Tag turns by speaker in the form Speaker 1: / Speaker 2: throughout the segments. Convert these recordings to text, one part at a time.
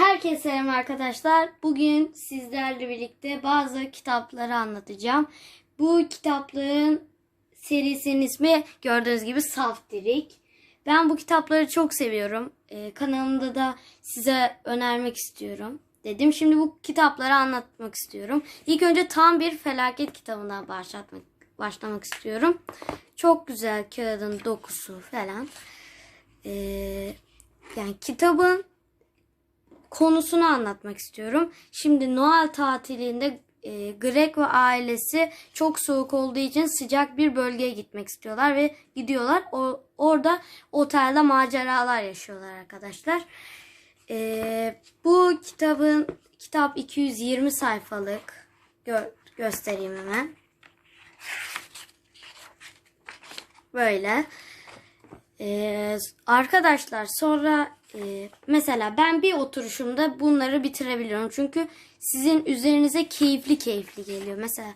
Speaker 1: Herkese selam arkadaşlar. Bugün sizlerle birlikte bazı kitapları anlatacağım. Bu kitapların serisinin ismi gördüğünüz gibi Saftirik. Ben bu kitapları çok seviyorum. Ee, kanalımda da size önermek istiyorum dedim. Şimdi bu kitapları anlatmak istiyorum. İlk önce tam bir felaket kitabından başlatmak başlamak istiyorum. Çok güzel kağıdın dokusu falan. Ee, yani kitabın konusunu anlatmak istiyorum. Şimdi Noel tatilinde e, Greg ve ailesi çok soğuk olduğu için sıcak bir bölgeye gitmek istiyorlar ve gidiyorlar. O, orada otelde maceralar yaşıyorlar arkadaşlar. E, bu kitabın kitap 220 sayfalık Gö- göstereyim hemen. Böyle. Ee, arkadaşlar sonra e, mesela ben bir oturuşumda bunları bitirebiliyorum. Çünkü sizin üzerinize keyifli keyifli geliyor. Mesela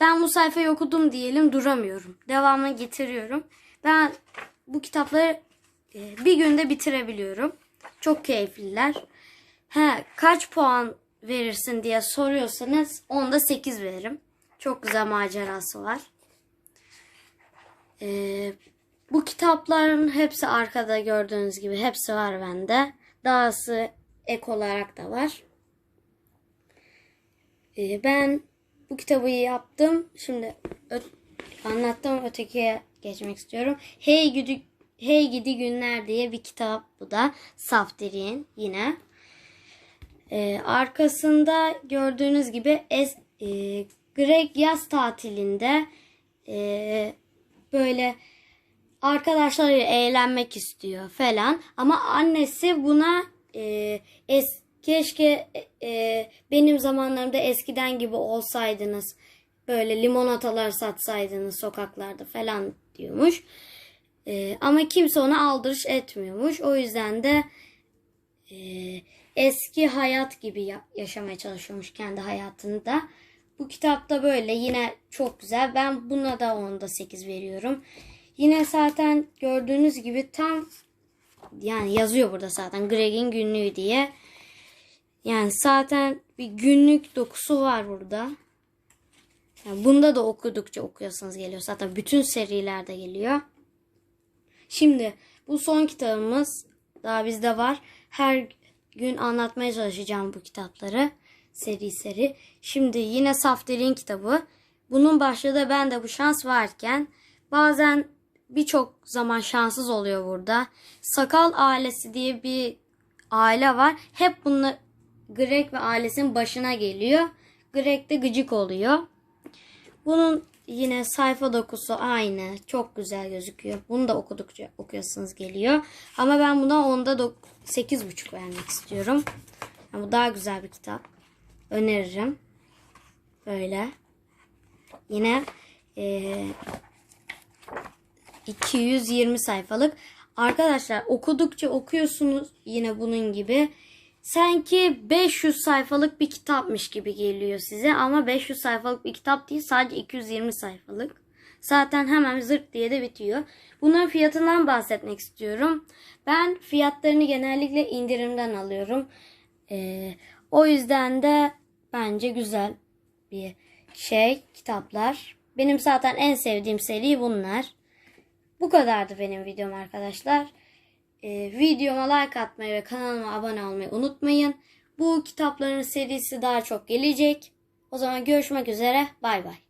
Speaker 1: ben bu sayfayı okudum diyelim duramıyorum. Devamını getiriyorum. Ben bu kitapları e, bir günde bitirebiliyorum. Çok keyifliler. He, kaç puan verirsin diye soruyorsanız onda 8 veririm. Çok güzel macerası var. Ee, kitapların hepsi arkada gördüğünüz gibi hepsi var bende. Dahası ek olarak da var. Ee, ben bu kitabı yaptım. Şimdi anlattım ötekiye geçmek istiyorum. Hey Gidi, hey Gidi Günler diye bir kitap bu da. Saftirik'in yine. Ee, arkasında gördüğünüz gibi es, e, Greg yaz tatilinde e, böyle arkadaşlarıyla eğlenmek istiyor falan. Ama annesi buna e, es, keşke e, benim zamanlarımda eskiden gibi olsaydınız. Böyle limonatalar satsaydınız sokaklarda falan diyormuş. E, ama kimse ona aldırış etmiyormuş. O yüzden de e, eski hayat gibi ya- yaşamaya çalışıyormuş kendi hayatını da. Bu kitapta böyle yine çok güzel. Ben buna da onda 8 veriyorum. Yine zaten gördüğünüz gibi tam yani yazıyor burada zaten Greg'in günlüğü diye. Yani zaten bir günlük dokusu var burada. Yani bunda da okudukça okuyorsanız geliyor. Zaten bütün serilerde geliyor. Şimdi bu son kitabımız daha bizde var. Her gün anlatmaya çalışacağım bu kitapları. Seri seri. Şimdi yine Safter'in kitabı. Bunun başlığı ben de bu şans varken bazen birçok zaman şanssız oluyor burada. Sakal ailesi diye bir aile var. Hep bunlar Greg ve ailesinin başına geliyor. Greg de gıcık oluyor. Bunun yine sayfa dokusu aynı. Çok güzel gözüküyor. Bunu da okudukça okuyorsunuz geliyor. Ama ben buna onda dok- 8,5 vermek istiyorum. Yani bu daha güzel bir kitap. Öneririm. Böyle. Yine eee 220 sayfalık. Arkadaşlar okudukça okuyorsunuz yine bunun gibi. Sanki 500 sayfalık bir kitapmış gibi geliyor size ama 500 sayfalık bir kitap değil sadece 220 sayfalık. Zaten hemen zırt diye de bitiyor. Bunların fiyatından bahsetmek istiyorum. Ben fiyatlarını genellikle indirimden alıyorum. Ee, o yüzden de bence güzel bir şey kitaplar. Benim zaten en sevdiğim seri bunlar. Bu kadardı benim videom arkadaşlar. Ee, videoma like atmayı ve kanalıma abone olmayı unutmayın. Bu kitapların serisi daha çok gelecek. O zaman görüşmek üzere. Bay bay.